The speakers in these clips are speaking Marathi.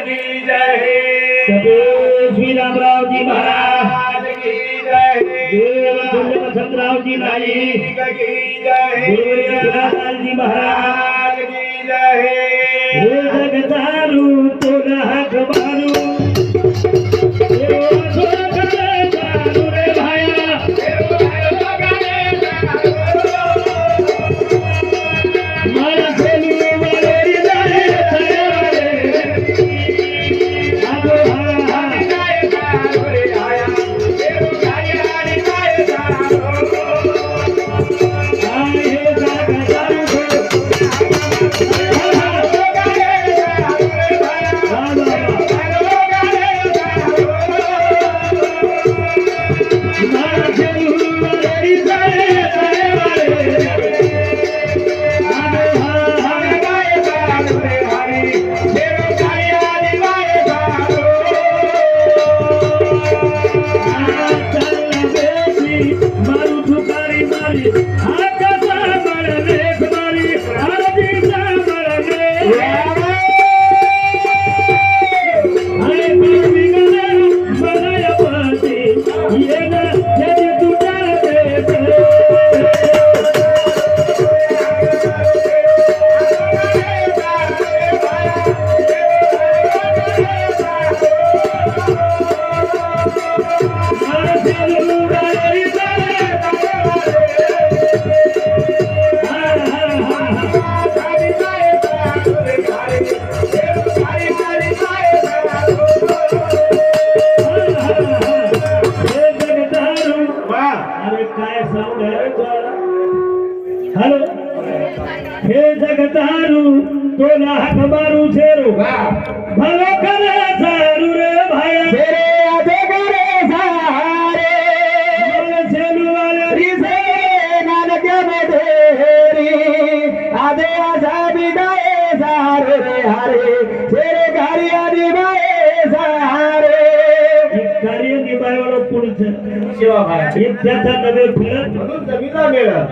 की जय सभे श्रीरामरावजी महाराज। महाराज की जय देवकुंड वसंतरावजी नाई की जय गुरुजी महाराज। महाराज की जय हे। जगतारू तुला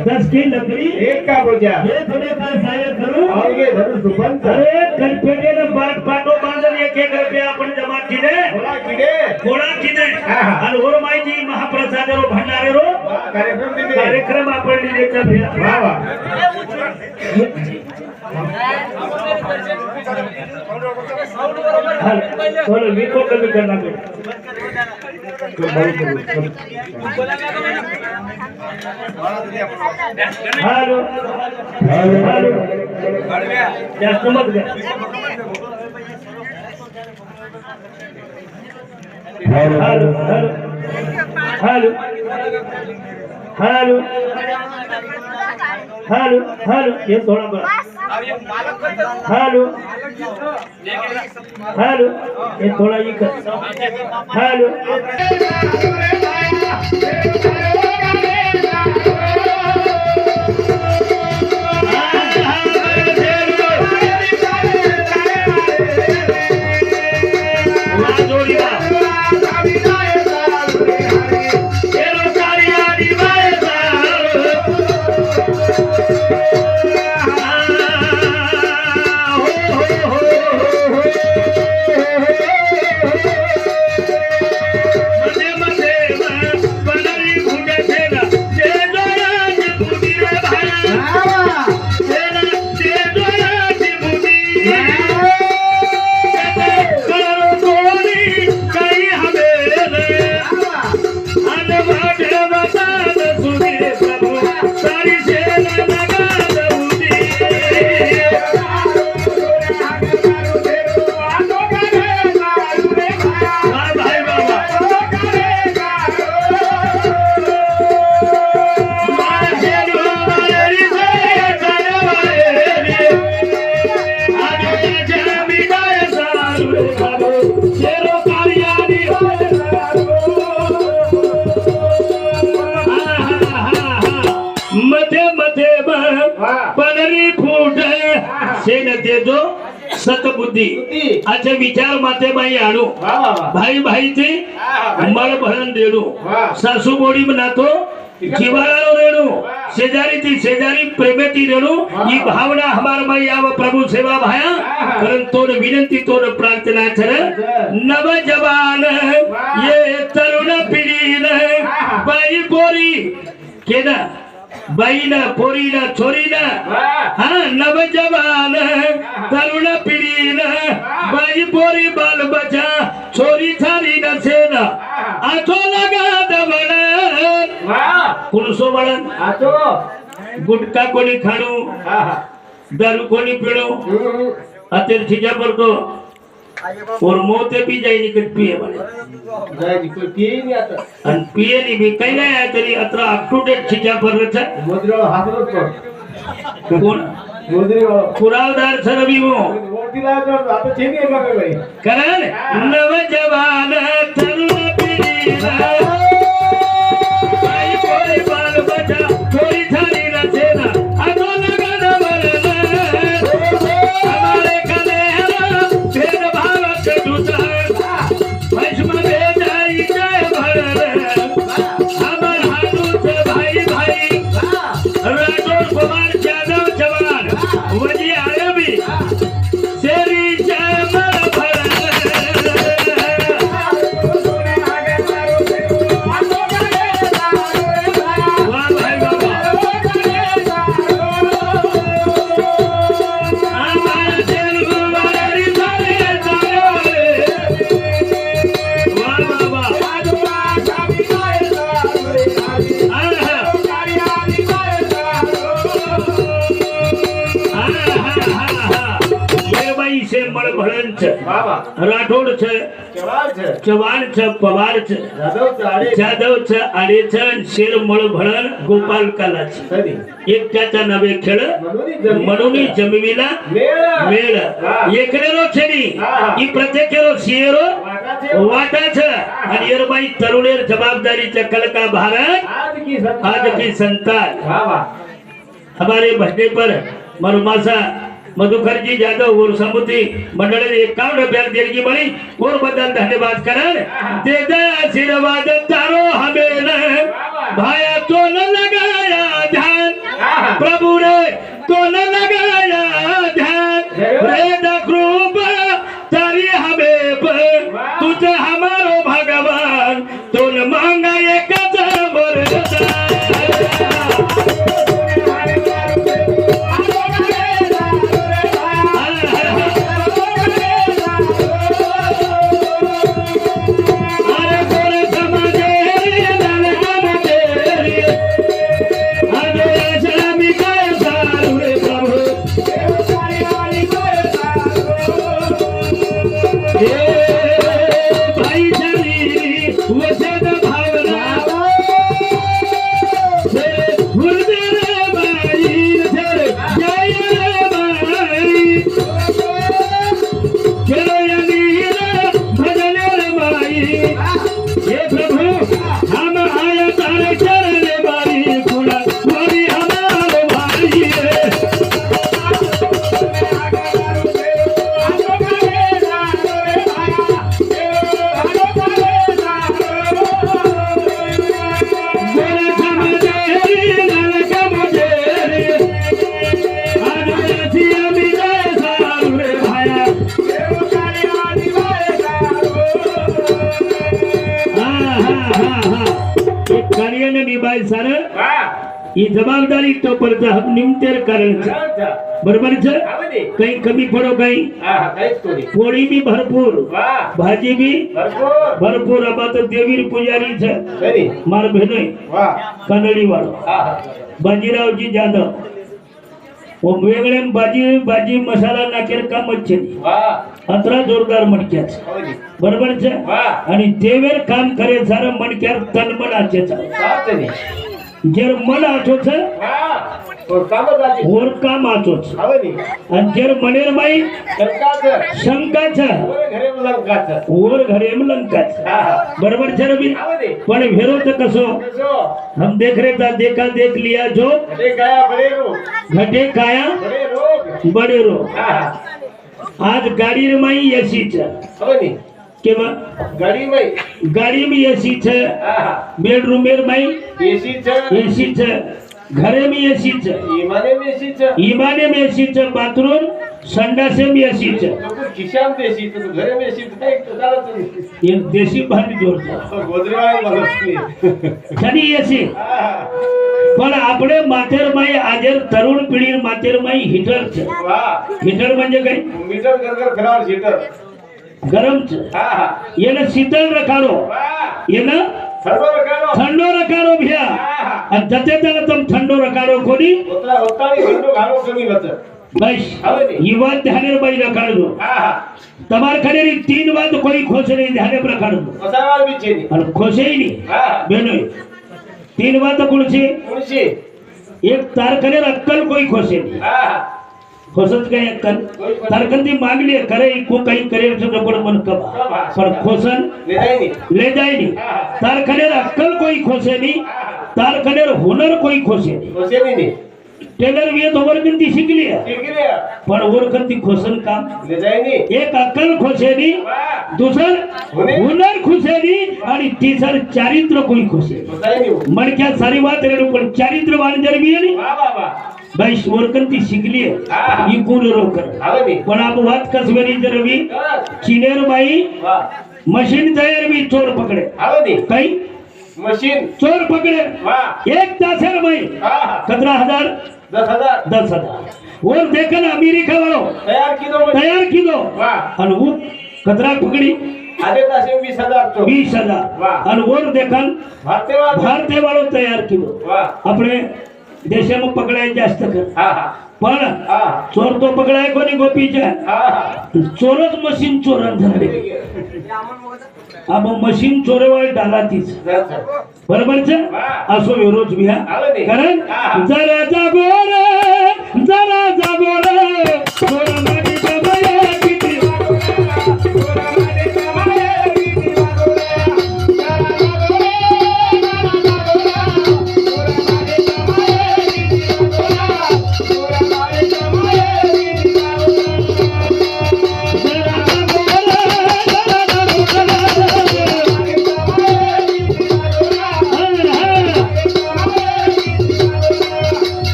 दस की लकड़ी एक का बोजा। हे थोडे काय सहाय्य करू और ये धनुष सुपंच। अरे कल्पेटेनं बाट पाठो बांधून एक एक रुपये आपण जमा केले बोला किडे कोणा किने। हा, हा. आणि वर माहिती महाप्रसाद रो भंडारे रो कार्यक्रम दिले. कार्यक्रम आपण लिहिलेचा भेट. वा वा. थोडं मी तो कमी करणार हॅलो हॅलो जास्त मत घ्या hello hello hello hello. Hello hello. हे थोडा बरं. हॅलो. हॅलो. हे थोडा इकडं. हॅलो. विचार माते बाई आणू भाई भाईचे मळ भरण देणू. सासू बोडी म्हणतो जिवाळालो रेणू. शेजारी ती शेजारी प्रेमेती रेणू. ही भावना हमार माई आव प्रभु सेवा भाया. कारण तोड विनंती तोड प्रार्थना छर नव जवान ये तरुण पिढीन. बाई पोरी केना बाईना पोरीना छोरीना हा नव जवान तरुण पिढीन बाई पोरी बाल बचा छोरी छारी नसेन आठो लगा दबण कुणसो बळन आतो गुटखा कोणी खाणू हा हा दारू कोणी और मोते पी जाई निकट पिये म्हणे जायची कोई पिये नाही आता? आणि पिये नी बी काही नाही आहे तरी अत्र अप टू डेट ठीजा पडलं मोदीराव हातरच कर कोण? मोदीराव. कुरावदार सर बी हो मोदीला तर आता ठीक आहे बघा बाई. कारण नव जवान तरुण છે ચવાણ છે પવાર છે જાधव છે आडेचण शिरमळ भळण गोपाल काला છે एकट्याच्या नवे खेळ म्हणून जमविला मेळ एकडेरो छेडी ही प्रत्येकेरो शेरो वाटा छ आणि एरबाई तरुणेर जबाबदारीच्या कलका भारत आज की संतान हमारे भजने पर मरमासा मधुकरजी जाधव और समुद्री मंडल ने एकावन्न रुपया देणगी मिली और बदल धन्यवाद करन दे दे आशीर्वाद तारो हमें भाया तो न लगाया ध्यान। प्रभु रे तो न मी बाई सार? ही जबाबदारी तो पर्यंत हा निमतेर कारण बरोबर काही कमी पडो काही? फोडी मी भरपूर. भाजी मी भरपूर. आता देवी पुजारी मार भेद कानडी वाढ बाजीरावजी जाधव. वेगळे भाजी भाजी मसाला नाकेर का मच्छर? अतरा जोरदार मणक्याच बरोबर आणि तेवेर काम करे सारा मणक्यात तन मन जर मन आचोच ઓળખામ આચો છે અંજર મણેરભાઈ શંકા છે ઓર ઘરે એમ લંકા છે બરોબર છે રવિ પણ વેરો તો કશો હમ દેખ રે તા દેખા દેખ લિયા જો ઘટે કાયા બડે રો આજ ગાડી રમાઈ એસી છે કેમાં ગાડીમાં ગાડીમાં એસી છે બેડરૂમ બેડમાં એસી છે એસી છે घरे मी येशीच. इमाने येशीच. बाथरूम संडासे येशीच. देशी तसं घरे एक देशी पण आपले माथेरमाई आजेर तरुण पिढी माथेर माई हिटर म्हणजे काय? Meter heater. येणं शीतल रखाडो. येणं ઠંડો રકારો. ભ્યા. અને જતે તને તમ ઠંડો રકારો ખોડી બસ. ઈ વાત ધ્યાને ભાઈ રખાડજો તમાર ખડેરી તીન વાત કોઈ ખોસે નહીં ધ્યાને રખાડજો અને ખોસે નહીં. બેનો તીન વાત કોણ છે? એક તાર ખડેર અક્કલ કોઈ ખોશે નહીં. खोसच काय अक्कल? तारकन ती मागली करे को काही करेल सुद्धा कोण मन कबा. पण खोसन ले जायनी तारखनेर अक्कल कोई खोसे नहीं तारखनेर हुनर कोई खोसे नहीं खोसे नहीं टेलर वेद ओवरकन ती शिकली पण ओरकन ती खोसन काम. एक अक्कल खोसेनी दुसर हुनर. खुसेनी आणि तिसर चारित्र कोई खोसे मणक्या सारी वात रेडू पण चारित्र चारित्रवान जर मी बाई श्मोरकन ती शिकली आहे. ही. रोकर पण अपवाद कसबरी जर मी चिनेर बाई मशीन तयार मी चोर पकडे. काही? मशीन. चोर पकडे. एक तासेर बाई. सतरा हजार. दस हजार. दस हजार. और देखन अमेरिका वालों तैयार की दो तैयार की दो और वो कतरा पकड़ी. आधे तासे बीस हजार तो. बीस हजार. और वो देखन भारतीय वालों तैयार की दो अपने देशामध्ये पकडायचे जास्त कर. पण चोर तो पकडाय कोणी गोपीच्या? चोरच मशीन चोरण झाले मग मशीन चोरेवाळ डाला तीच बरोबरच असो विरोध बिया. कारण जरा जागोर जरा जागोर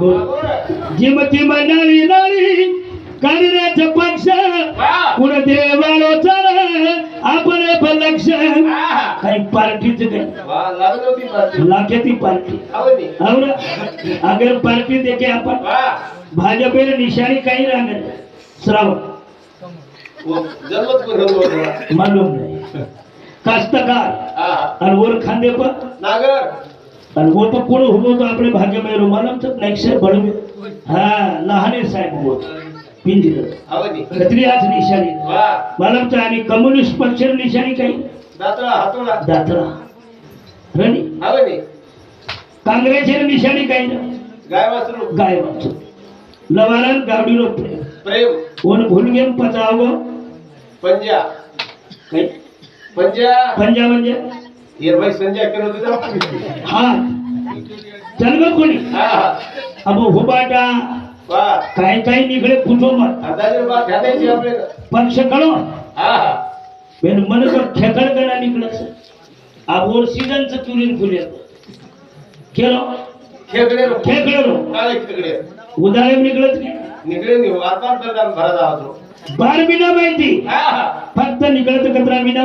गो जिमती म्हणाली नाळी करण्याचं पक्ष कुण देवालो चल आपण पण लक्ष. काही पार्टीच लागे ती पार्टी. और अगर पार्टी देखे आपण. भाजपेला निशाणी काही राहणार श्रावण. मालूम नाही. कास्तकार. आणि वर खांदे पण. नागर. कारण गोप कोण उभवतो आपले भाग्यमय रुमालम तर नाही सर बळवे हा लहाने साहेब उभवतो पिंजीर. क्षत्रियाच निशाणी. मालम तर आणि कम्युनिस्ट पक्ष निशाणी काही दातरा रणी? काँग्रेसचे निशाणी काही ना गाय वाचलो गाय वाचलो लवारन गावडीलो प्रेम. प्रेम. ओन भूल गेम पचाव? पंजा. काही पंजा. पंजा म्हणजे? हिरबाई संजय हा. जन्म कोणी? अब हुबाटा काय काय निकडे मत पर शकलो मन तो गणा निकडस अब और सीजन च तुरीन फुले केलो. खेकडे खेकडे रो काळे बार बिना माहिती. फक्त निकडत कतरा बिना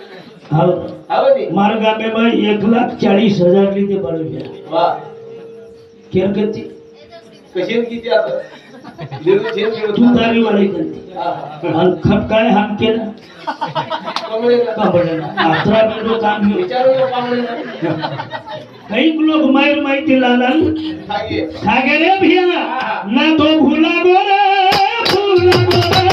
મારા ગામેમાં એક લાખ ચાલીસ હજાર લીધે બાળવ્યા કેમ કરતી તું તારી વાળી કરતી અને ખટકાય હામ કે કઈક લોક માર માહિતી લાલા થાગે રે ભૈયા ના તો ભૂલા ગો રે ભૂલા ગો રે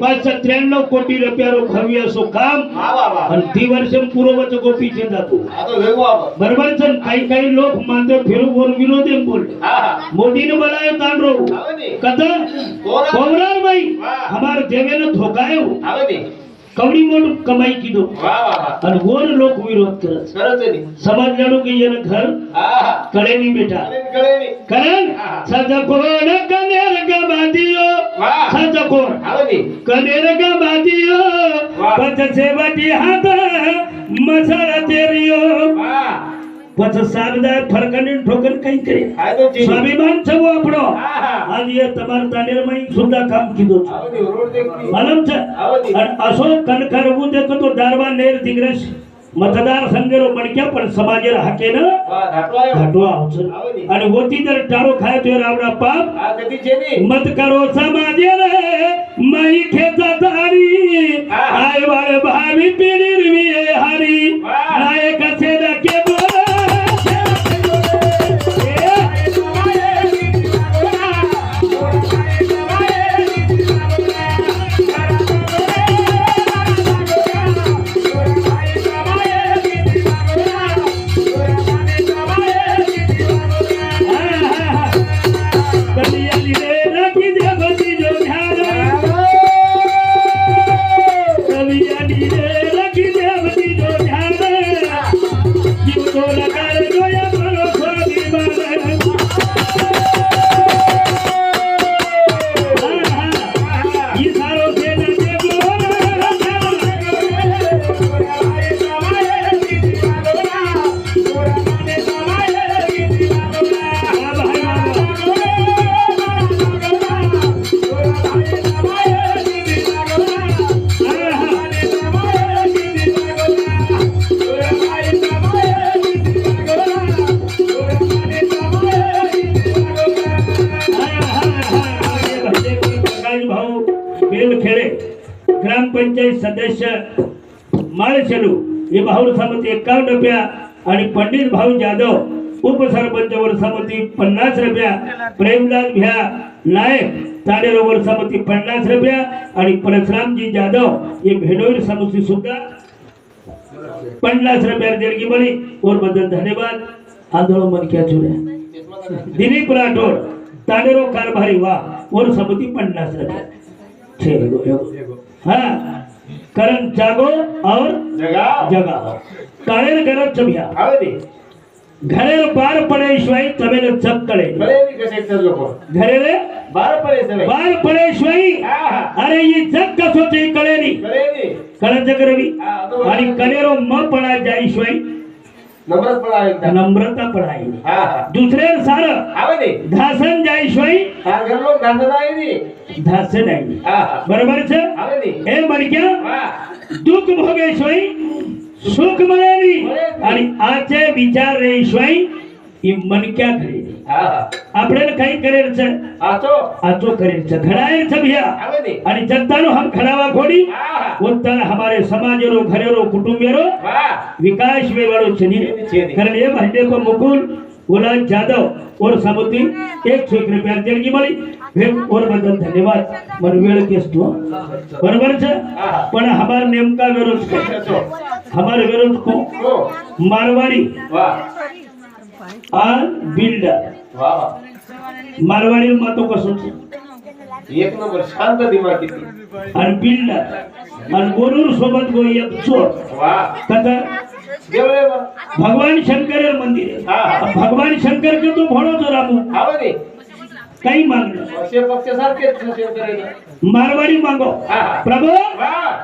પાંચસો ત્રેણું કોટી રૂપિયાનો ખરવ્યાસો કામ અને તે વર્ષે પૂરો વચ્ચે ગોપી છે બરોબર છે કઈ કઈ લોક માંદો ફેરો બોલ વિરોધ એમ બોલ. મોદી ને. બોલાયો તાન રહું કદર કોમરાર ભાઈ અમારે જેવે ને. ધોકાયો કવડી મોટું કમાઈ કીધું. અને ગોર લોક વિરોધ કરે સમજવાનું કે એને ઘર? કરે નહીં બેટા કરણ સજકો ન કનેર ગમાદિયો સજકો કનેર ગમાદિયો પછ સેવટી હાથ મસર તેરિયો ठोकन स्वाभिमान आज ये सुद्धा काम किदो तो नेर मतदार संघ मणक्या पण समाजेर हकेन घटवा आणि होती जर टाळो खाय तो रावडा पाप मत करो समाजेर मई खेचा भावी पिढी भाऊ समती एकावन्न रुपया आणि पंडित भाऊ जाधव उपसरपंच वर्षामती पन्नास रुपया प्रेमलाल भ्या नायक ताडेरो वर्षामती पन्नास रुपया आणि परशुरामजी जाधव हे भेडोर समती सुद्धा पन्नास रुपया देणगी बनी औरबद्दल धन्यवाद. आंदोलन मनक्या चुऱ्या. दिलीप राठोड ताडेरो कारभारी वा और समती पन्नास रुपया. हा. करण जागो और जगा। जगा। तारेल घरात चबिया घरेल बार पडे शिवाय तबेल जग तळे घरेले बार पडे बार पडे शिवाय अरे ही जग कसं होते कळेली कळत जग रवी। आणि कलेरो म पडा जाई शिवाय नम्रता पडाय दुसरे सार घासन जाई शिवाय घरलो घासन आहे તો અને કનેરો મ પડાય જાય સિવાય નમ્રત પણ આવે ને નમ્રતા પડાય નહીં હા હા દુસરે સાર આવે ને ઘાસન જાય સિવાય તાર ઘરનો ગાંધા આવે ને ઘાસન આવી હા હા બરોબર છે આવે ને એ મણક્યા હા દુઃખ ભોગે સોય સુખ મળે નહીં અને આચે વિચાર રે સોય એ મનક્યા કરે છે. હા હા આપણે કઈ કરેલ છે આ તો આચો કરેલ છે ઘડાયેલ છે ભૈયા આવે ને અને જનતાનો હમ ખડાવા ખોડી હા હા પોતાના हमारे समाजरो घरेरो कुटुंबेरो વાહ विकास वे वालों छनी कारण ये भाई देखो मुकुल गुलाब जाधव और समिति एक सौ एक रुपया देगी मणि फिर और बदल धन्यवाद. मन वेल के स्तो बरबर छ? पण हमार नेम का विरोध कर हमार विरोध को मारवाड़ी वाह आ बिल्डर. मारवाड़ी मातो का सोच एक नंबर शांत दिमाग की अनबिल्डर अनबोरुर सोबत को एक चोर. वाह तथा भगवान शंकर मंदिर. भगवान शंकर के तो भोळो राम. रे काही मागणं मारवाडी मांगो. प्रभू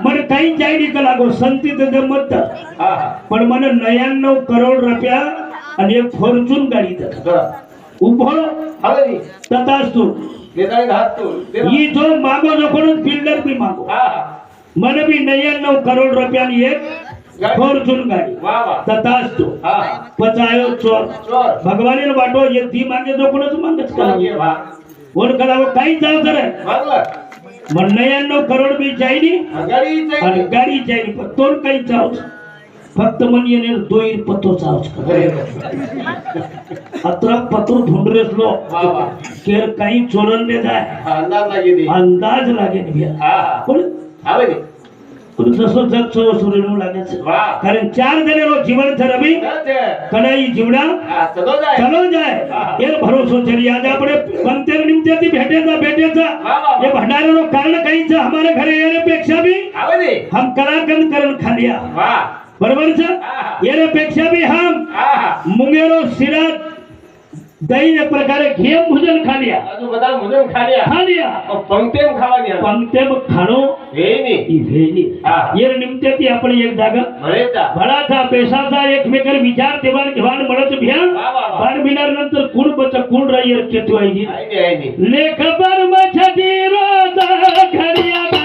मन काही जायडीच लागो. संतीत मत पण मन नव्याण्णव करोड रुपया आणि एक गाडी उभो तथाच तू जो जो करून फिल्डर मन भी नव्याण्णव करोड रुपया आणि एक थोर तथा असतो. पचायो चोर. भगवानीला वाटो ये ती मागे जो कोणाच मागच करा कोण करावं काही जाव तर म्हणणं करोड बी जाईनी आणि गाडी जाईनी पण तोर काही जावच फक्त म्हणजे दोन पत्तो चावच अत्र पत्र धुंडरेस लो. केर काही चोरले जाय. अंदाज लागे अंदाज કરાવો કઈ જાવ કરે વાહ મને નવ્યાણું કરોડ બી જાય નહીં અગાડી અને જાય ગાડી જાય નહીં પણ તોડ કઈ જાવ છે ફક્ત મને એને દોઈ પતો જાવ છે અત્ર પતો ઢૂંઢરે લો વાહ વાહ કે કઈ ચોરન દે જાય હા અંદાજ લાગી દે અંદાજ લાગે ને ભૈયા હા હા કોણ આવે ને કોણ દસો જગ સો સૂર્યનું લાગે છે વાહ કારણ ચાર જણેનો જીવન છે રવિ ના છે કડાઈ જીવડા હા ચલો જાય ચલો જાય એ ભરોસો છે ને આજે આપણે પંતેર નિમિત્તેથી ભેટે છે ભેટે છે એ ભંડારાનો કારણ કઈ છે અમારે ઘરે એને પેક્ષા બી આવે ને हम कलाकंद करण खालिया વાહ बरोबर છે હા. એને પેક્ષા બી હમ હા હા મુંગેરો સિરા દહીં પ્રકારે ઘેમ ભોજન ખાલ્યા આજુ બધા ભોજન ખાલ્યા ખાલ્યા પંક્તેમ ખાવાની પંક્તેમ ખાણો? વેની ઈ વેની યર નિમતેથી આપણે એક જાગર મળેતા ભળાતા પૈસાતા એક મેકર વિચાર દેવાન જવાન મળત ભ્યાન ભાન બિનાર નંતર કુણ બચ કુણ રાયર કેતુ આઈ ગઈ લેખબરમાં છતી રોતા ઘડિયા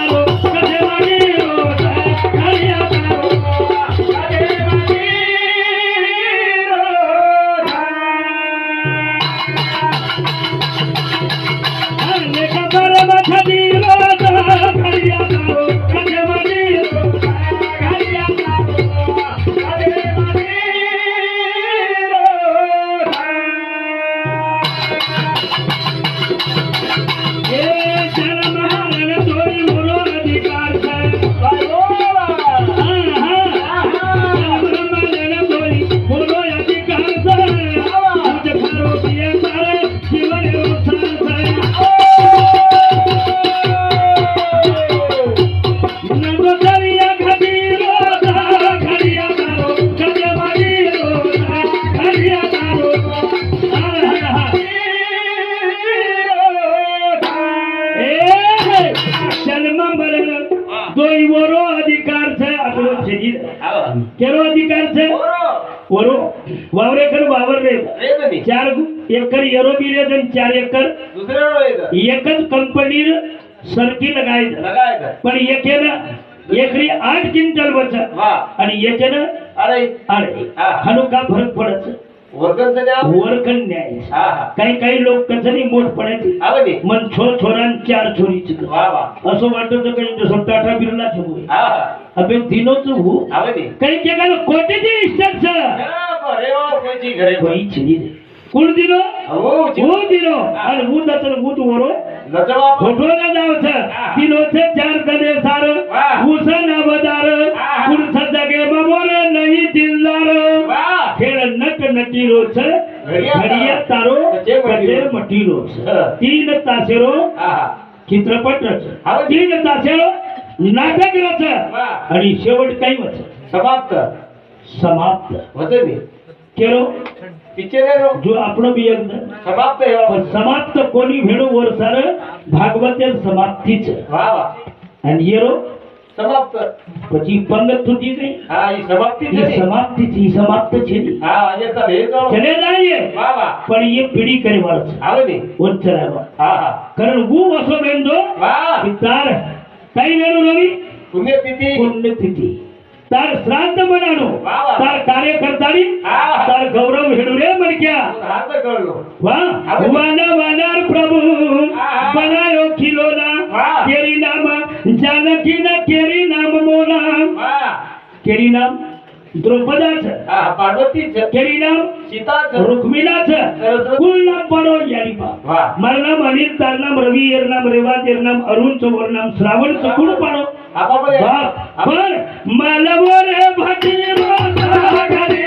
चार एकर एरोबिल आणि चार एकर एकच कंपनी सरकी लगायचं. पण एक एकरी आठ क्विंटल बचत आणि एकेनं अरे. अरे हनुका फरक पडत वर्कन न्याय. काही काही लोक कसं मोठ पडायचे. मन छोर छोरान चार छोरीची असं वाटत काही स्वतः अठरा बिरला होऊ अबे दिनोच होऊ काही जगाला कोटेची इष्टाच. घरे. छिरी કુણ દીનો હું દીનો અને હું દતર હું તું ઓરો? ખોટો ના જાવ છે. દીનો છે ચાર કને સાર. હું છે ના વધાર કુણ છે જગે બમોરે નહીં દિલદાર ખેડ નટ નટીરો છે. ઘડિયા તારો. કચે મટીરો. છે. તીન તાસેરો ચિત્રપટ છે. તીન તાસેરો નાટક રચે અને છેવટ કઈ વચ્ચે સમાપ્ત. સમાપ્ત. વચે કેરો? ને જો આપણો બી યજ્ઞ સમાપ્ત પણ સમાપ્ત કોની ભેળો વરસાર ભાગવતે સમાપ્તિ છે. વાહ વાહ. અને યેરો સમાપ્ત. પછી પંગત ગઈ. હા એ સમાપ્તિ છે સમાપ્તિ છે એ સમાપ્ત છે હા આજે તો એ તો ચલે જાય વાહ વાહ. પણ એ પીડી કરી વાળો છે. આવે ને? ઉચ્ચરાવા હા હા. કારણ હું વસો બેંધો વાહ. તાર. કઈ વેળું રવિ? પુણ્યતિથિ. પુણ્યતિથિ. તાર શ્રાદ્ધ બનાનો. તાર કાર્યકર્તાની તાર ગૌરવ હેડું રે હાથ કરલો વાહ. વાના વાનાર પ્રભુ. બનાયો ખીલોના. કેરી નામ જાનકી ના કેરી નામ મોના કેરી નામ દ્રૌપદા છે. આ પાર્વતી છે. કેરી નામ સીતા છે. રૂકમિના છે. કુલ નામ પડો યારીબા મારું નામ અનિલ તાર નામ રવિ એર નામ રેવા તેર નામ અરુણ છે નામ શ્રાવણ છે કુલ પડો. માલવો રે ભટી રોસા